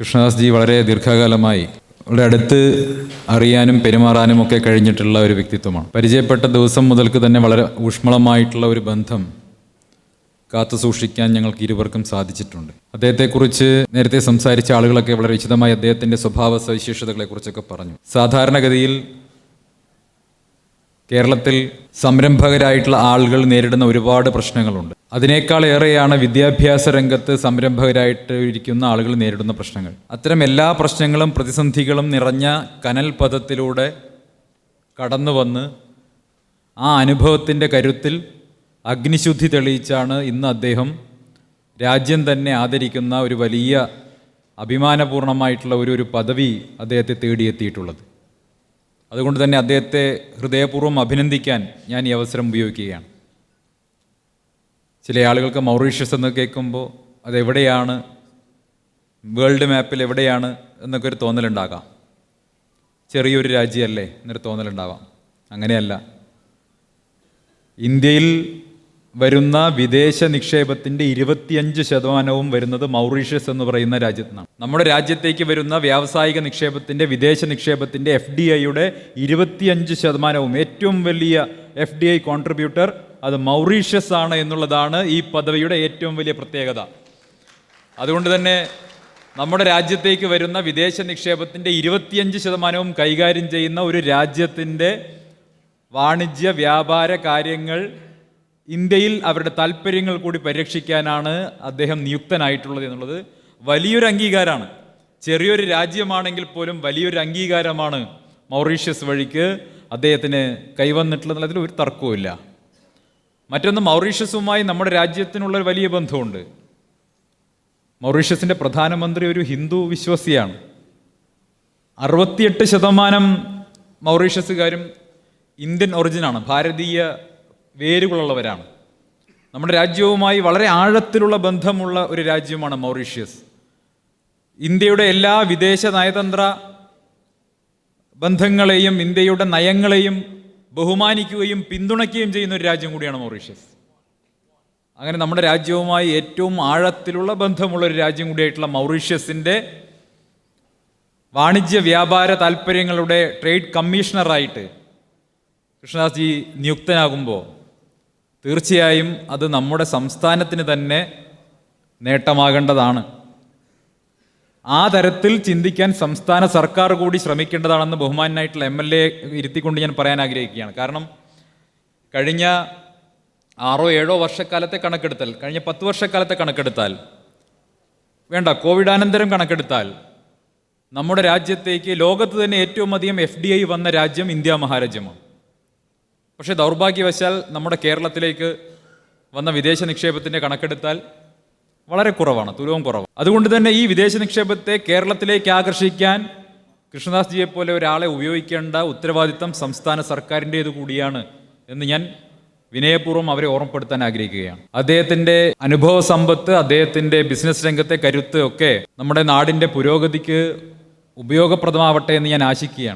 Krishnadas G വളരെ ദീർഘകാലമായി വളരെ അടുത്ത് അറിയാനും പെരുമാറാനും ഒക്കെ കഴിഞ്ഞിട്ടുള്ള ഒരു വ്യക്തിത്വമാണ്. പരിചയപ്പെട്ട ദിവസം മുതൽക്ക് തന്നെ വളരെ ഊഷ്മളമായിട്ടുള്ള ഒരു ബന്ധം കാത്തു സൂക്ഷിക്കാൻ ഞങ്ങൾക്ക് ഇരുവർക്കും സാധിച്ചിട്ടുണ്ട്. അദ്ദേഹത്തെക്കുറിച്ച് നേരത്തെ സംസാരിച്ച ആളുകളൊക്കെ വളരെ വിശദമായി അദ്ദേഹത്തിന്റെ സ്വഭാവ സവിശേഷതകളെക്കുറിച്ചൊക്കെ പറഞ്ഞു. സാധാരണഗതിയിൽ കേരളത്തിൽ സംരംഭകരായിട്ടുള്ള ആളുകൾ നേരിടുന്ന ഒരുപാട് പ്രശ്നങ്ങളുണ്ട്. അതിനേക്കാൾ ഏറെയാണ് വിദ്യാഭ്യാസ രംഗത്ത് സംരംഭകരായിട്ട് ഇരിക്കുന്ന ആളുകൾ നേരിടുന്ന പ്രശ്നങ്ങൾ. അത്തരം എല്ലാ പ്രശ്നങ്ങളും പ്രതിസന്ധികളും നിറഞ്ഞ കനൽ പദത്തിലൂടെ കടന്നു വന്ന് ആ അനുഭവത്തിന്റെ കരുത്തിൽ അഗ്നിശുദ്ധി തെളിയിച്ചാണ് ഇന്ന് അദ്ദേഹം രാജ്യം തന്നെ ആദരിക്കുന്ന ഒരു വലിയ അഭിമാനപൂർണമായിട്ടുള്ള ഒരു ഒരു പദവി അദ്ദേഹത്തെ തേടിയെത്തിയിട്ടുള്ളത്. അതുകൊണ്ട് തന്നെ അദ്ദേഹത്തെ ഹൃദയപൂർവം അഭിനന്ദിക്കാൻ ഞാൻ ഈ അവസരം ഉപയോഗിക്കുകയാണ്. ചില ആളുകൾക്ക് മൗറീഷ്യസ് എന്ന് കേൾക്കുമ്പോൾ അതെവിടെയാണ്? വേൾഡ് മാപ്പിൽ എവിടെയാണ് എന്നൊക്കെ ഒരു തോന്നലുണ്ടാകാം. ചെറിയൊരു രാജ്യമല്ലേ എന്നൊരു തോന്നലുണ്ടാവാം അങ്ങനെയല്ല. ഇന്ത്യയിൽ വരുന്ന വിദേശ നിക്ഷേപത്തിന്റെ ഇരുപത്തിയഞ്ച് ശതമാനവും വരുന്നത് മൗറീഷ്യസ് എന്ന് പറയുന്ന രാജ്യത്തു നിന്നാണ് നമ്മുടെ രാജ്യത്തേക്ക് വരുന്ന വ്യാവസായിക നിക്ഷേപത്തിന്റെ വിദേശ നിക്ഷേപത്തിന്റെ എഫ് ഡി ഐയുടെ ഇരുപത്തിയഞ്ച് ശതമാനവും. ഏറ്റവും വലിയ എഫ് ഡി ഐ കോൺട്രിബ്യൂട്ടർ അത് മൗറീഷ്യസ് ആണ് എന്നുള്ളതാണ് ഈ പദവിയുടെ ഏറ്റവും വലിയ പ്രത്യേകത. അതുകൊണ്ട് തന്നെ നമ്മുടെ രാജ്യത്തേക്ക് വരുന്ന വിദേശ നിക്ഷേപത്തിന്റെ ഇരുപത്തിയഞ്ച് ശതമാനവും കൈകാര്യം ചെയ്യുന്ന ഒരു രാജ്യത്തിന്റെ വാണിജ്യ വ്യാപാര കാര്യങ്ങൾ ഇന്ത്യയിൽ അവരുടെ താല്പര്യങ്ങൾ കൂടി പരിരക്ഷിക്കാനാണ് അദ്ദേഹം നിയുക്തനായിട്ടുള്ളത് എന്നുള്ളത് വലിയൊരു അംഗീകാരമാണ്. ചെറിയൊരു രാജ്യമാണെങ്കിൽ പോലും വലിയൊരു അംഗീകാരമാണ് മൗറീഷ്യസ് വഴിക്ക് അദ്ദേഹത്തിന് കൈവന്നിട്ടുള്ളതിൽ ഒരു തർക്കവുമില്ല മറ്റൊന്ന് മൗറീഷ്യസുമായി നമ്മുടെ രാജ്യത്തിനുള്ള ഒരു വലിയ ബന്ധമുണ്ട്. മൗറീഷ്യസിന്റെ പ്രധാനമന്ത്രി ഒരു ഹിന്ദു വിശ്വാസിയാണ്. അറുപത്തിയെട്ട് ശതമാനം മൗറീഷ്യസുകാരും ഇന്ത്യൻ ഒറിജിനാണ്. ഭാരതീയ വേരുകളുള്ളവരാണ്. നമ്മുടെ രാജ്യവുമായി വളരെ ആഴത്തിലുള്ള ബന്ധമുള്ള ഒരു രാജ്യമാണ് മൗറീഷ്യസ്. ഇന്ത്യയുടെ എല്ലാ വിദേശ നയതന്ത്ര ബന്ധങ്ങളെയും ഇന്ത്യയുടെ നയങ്ങളെയും ബഹുമാനിക്കുകയും പിന്തുണയ്ക്കുകയും ചെയ്യുന്ന ഒരു രാജ്യം കൂടിയാണ് മൗറീഷ്യസ്. അങ്ങനെ നമ്മുടെ രാജ്യവുമായി ഏറ്റവും ആഴത്തിലുള്ള ബന്ധമുള്ള ഒരു രാജ്യം കൂടിയായിട്ടുള്ള മൗറീഷ്യസിന്റെ വാണിജ്യ വ്യാപാര താല്പര്യങ്ങളുടെ ട്രേഡ് കമ്മീഷണറായിട്ട് കൃഷ്ണദാസ് ജി നിയുക്തനാകുമ്പോൾ തീർച്ചയായും അത് നമ്മുടെ സംസ്ഥാനത്തിന് തന്നെ നേട്ടമാകേണ്ടതാണ്. ആ തരത്തിൽ ചിന്തിക്കാൻ സംസ്ഥാന സർക്കാർ കൂടി ശ്രമിക്കേണ്ടതാണെന്ന് ബഹുമാനായിട്ടുള്ള എം എൽ എ ഇരുത്തിക്കൊണ്ട് ഞാൻ പറയാൻ ആഗ്രഹിക്കുകയാണ്. കാരണം കഴിഞ്ഞ ആറോ ഏഴോ വർഷക്കാലത്തെ കണക്കെടുത്താൽ കഴിഞ്ഞ പത്ത് വർഷക്കാലത്തെ കണക്കെടുത്താൽ വേണ്ട കോവിഡാനന്തരം കണക്കെടുത്താൽ നമ്മുടെ രാജ്യത്തേക്ക് ലോകത്ത് തന്നെ ഏറ്റവും അധികം എഫ് വന്ന രാജ്യം ഇന്ത്യ മഹാരാജ്യമാണ്. പക്ഷേ ദൗർഭാഗ്യവശാൽ നമ്മുടെ കേരളത്തിലേക്ക് വന്ന വിദേശ നിക്ഷേപത്തിന്റെ കണക്കെടുത്താൽ വളരെ കുറവാണ് തുലവും കുറവാണ്. അതുകൊണ്ട് തന്നെ ഈ വിദേശ നിക്ഷേപത്തെ കേരളത്തിലേക്ക് ആകർഷിക്കാൻ കൃഷ്ണദാസ് ജിയെ പോലെ ഒരാളെ ഉപയോഗിക്കേണ്ട ഉത്തരവാദിത്തം സംസ്ഥാന സർക്കാരിന്റേത് കൂടിയാണ് എന്ന് ഞാൻ വിനയപൂർവം അവരെ ഓർമ്മപ്പെടുത്താൻ ആഗ്രഹിക്കുകയാണ്. അദ്ദേഹത്തിന്റെ അനുഭവ സമ്പത്ത് അദ്ദേഹത്തിന്റെ ബിസിനസ് രംഗത്തെ കരുത്ത് ഒക്കെ നമ്മുടെ നാടിന്റെ പുരോഗതിക്ക് ഉപയോഗപ്രദമാവട്ടെ എന്ന് ഞാൻ ആശിക്കുകയാണ്.